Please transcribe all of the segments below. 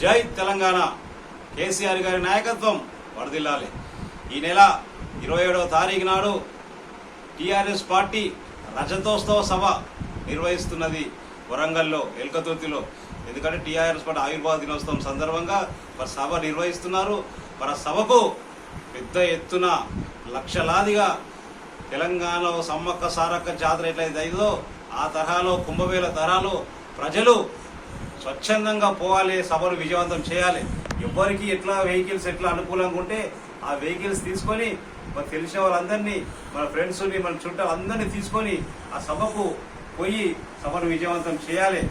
జై తెలంగాణ. కేసీఆర్ గారి నాయకత్వం వరదిల్లాలి. ఈ నెల ఇరవై ఏడవ తారీఖు నాడు టీఆర్ఎస్ పార్టీ రజతోత్సవ సభ నిర్వహిస్తున్నది వరంగల్లో ఎల్కతుర్తిలో. ఎందుకంటే టీఆర్ఎస్ పార్టీ ఆయుర్వేద దినోత్సవం సందర్భంగా మరి సభ నిర్వహిస్తున్నారు. మరి సభకు పెద్ద ఎత్తున లక్షలాదిగా తెలంగాణలో సమ్మక్క సారక్క జాతర ఎట్లయితే అయిందో ఆ తరహాలో కుంభమేళ తరహాలో ప్రజలు స్వచ్ఛందంగా పోవాలి సభను విజయవంతం చేయాలి. ఎవరికి ఎట్లా వెహికల్స్ ఎట్లా అనుకూలంగా ఉంటే ఆ వెహికల్స్ తీసుకొని మన తెలిసిన వాళ్ళందరినీ మన ఫ్రెండ్స్ని మన చుట్టాలు అందరినీ తీసుకొని ఆ సభకు పోయి సభను విజయవంతం చేయాలి.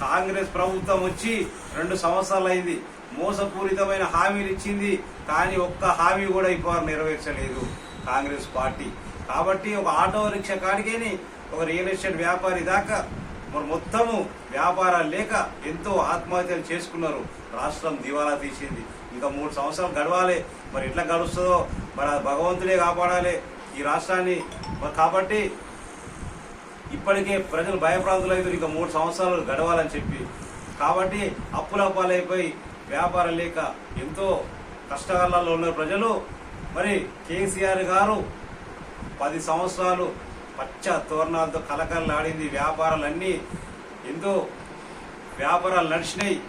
కాంగ్రెస్ ప్రభుత్వం వచ్చి రెండు సంవత్సరాలు అయింది. మోసపూరితమైన హామీలు ఇచ్చింది. కానీ ఒక్క హామీ కూడా ఇప్పుడు నెరవేర్చలేదు కాంగ్రెస్ పార్టీ. కాబట్టి ఒక ఆటో రిక్షా కాడికేని ఒక రియల్ ఎస్టేట్ వ్యాపారి దాకా మరి మొత్తము వ్యాపారాలు లేక ఎంతో ఆత్మహత్యలు చేసుకున్నారు. రాష్ట్రం దివాలా తీసింది. ఇంకా మూడు సంవత్సరాలు గడవాలి. మరి ఎట్లా గడుస్తుందో మరి భగవంతుడే కాపాడాలి. ఈ రాష్ట్రాన్ని మరి కాబట్టి ఇప్పటికే ప్రజలు భయప్రాంతులైతే ఇంకా మూడు సంవత్సరాలు గడవాలని చెప్పి. కాబట్టి అప్పుల పాలైపోయి వ్యాపారం లేక ఎంతో కష్టకాలలో ఉన్న ప్రజలు మరి కేసీఆర్ గారు పది సంవత్సరాలు పచ్చ తోరణాలతో కలకలలాడింది వ్యాపారాలన్నీ. ఎంతో వ్యాపారాలు నడిచినాయి.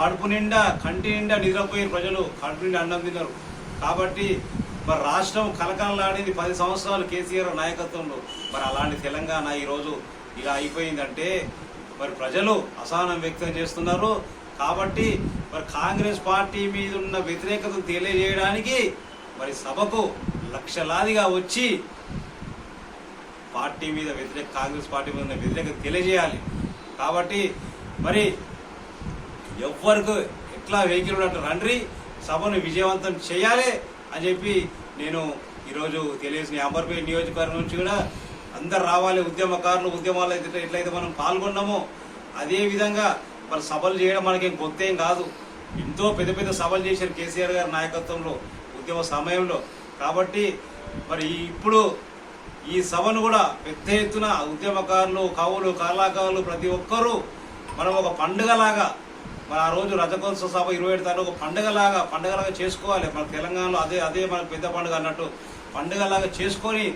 కడుపు నిండా కంటి నిండా నిద్రపోయిన ప్రజలు. కడుపు నిండా అన్నం తిన్నారు. కాబట్టి మరి రాష్ట్రం కలకలలాడింది పది సంవత్సరాలు కేసీఆర్ నాయకత్వంలో. మరి అలాంటి తెలంగాణ ఈరోజు ఇలా అయిపోయిందంటే మరి ప్రజలు అసహనం వ్యక్తం చేస్తున్నారు. కాబట్టి మరి కాంగ్రెస్ పార్టీ మీద ఉన్న వ్యతిరేకతను తెలియజేయడానికి మరి సభకు లక్షలాదిగా వచ్చి పార్టీ మీద వ్యతిరేక కాంగ్రెస్ పార్టీ మీద ఉన్న వ్యతిరేకత తెలియజేయాలి. కాబట్టి మరి ఎవ్వరికి ఎట్లా వెహికల్ ఉన్నట్టు రండి సభను విజయవంతం చేయాలి అని చెప్పి నేను ఈరోజు తెలియజేసిన అంబర్పేట నియోజకవర్గం నుంచి కూడా అందరు రావాలి ఉద్యమకారులు ఉద్యమాలు అయితే ఎట్లయితే మనం పాల్గొన్నామో అదేవిధంగా మరి సభలు చేయడం మనకేం కొత్త ఏం కాదు. ఎంతో పెద్ద పెద్ద సభలు చేశారు కేసీఆర్ గారి నాయకత్వంలో ఉద్యమ సమయంలో. కాబట్టి మరి ఇప్పుడు ఈ సభను కూడా పెద్ద ఎత్తున ఉద్యమకారులు కవులు కళాకారులు ప్రతి ఒక్కరూ మనం ఒక పండుగలాగా మన ఆ రోజు రజకోత్సవ సభ ఇరవై ఏడు తారీఖు ఒక పండుగలాగా పండుగలాగా చేసుకోవాలి. మన తెలంగాణలో అదే అదే మనకు పెద్ద పండుగ అన్నట్టు పండుగలాగా చేసుకొని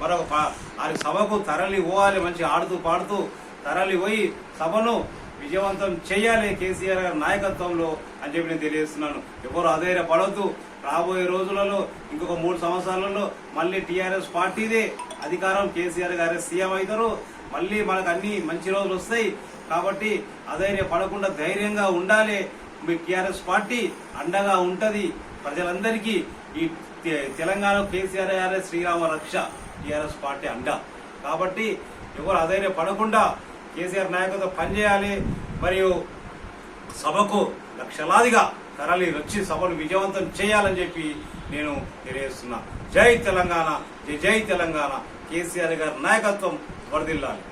మరొక ప- ఆ సభకు తరలి పోవాలి మంచి ఆడుతూ పాడుతూ తరలి పోయి సభను విజయవంతం చేయాలి కేసీఆర్ గారి నాయకత్వంలో అని చెప్పి నేను తెలియజేస్తున్నాను. ఎవరు అధైర్య పడవద్దు రాబోయే రోజులలో ఇంకొక మూడు సంవత్సరాలలో మళ్ళీ టీఆర్ఎస్ పార్టీదే అధికారం కేసీఆర్ గారే సీఎం అవుతారు. మళ్ళీ మనకు అన్ని మంచి రోజులు వస్తాయి. కాబట్టి అధైర్య పడకుండా ధైర్యంగా ఉండాలి. మీ టీఆర్ఎస్ పార్టీ అండగా ఉంటది. ప్రజలందరికీ ఈ తెలంగాణ కేసీఆర్ గారే శ్రీరామ రక్ష టీఆర్ఎస్ పార్టీ అండ. కాబట్టి ఎవరు అధైర్య పడకుండా కేసీఆర్ నాయకత్వం పనిచేయాలి. మరియు సభకు లక్షలాదిగా తరలి వచ్చి సభను విజయవంతం చేయాలని చెప్పి నేను తెలియజేస్తున్నా. జై తెలంగాణ జై జై తెలంగాణ. కేసీఆర్ గారి నాయకత్వం వరదిల్లాలి.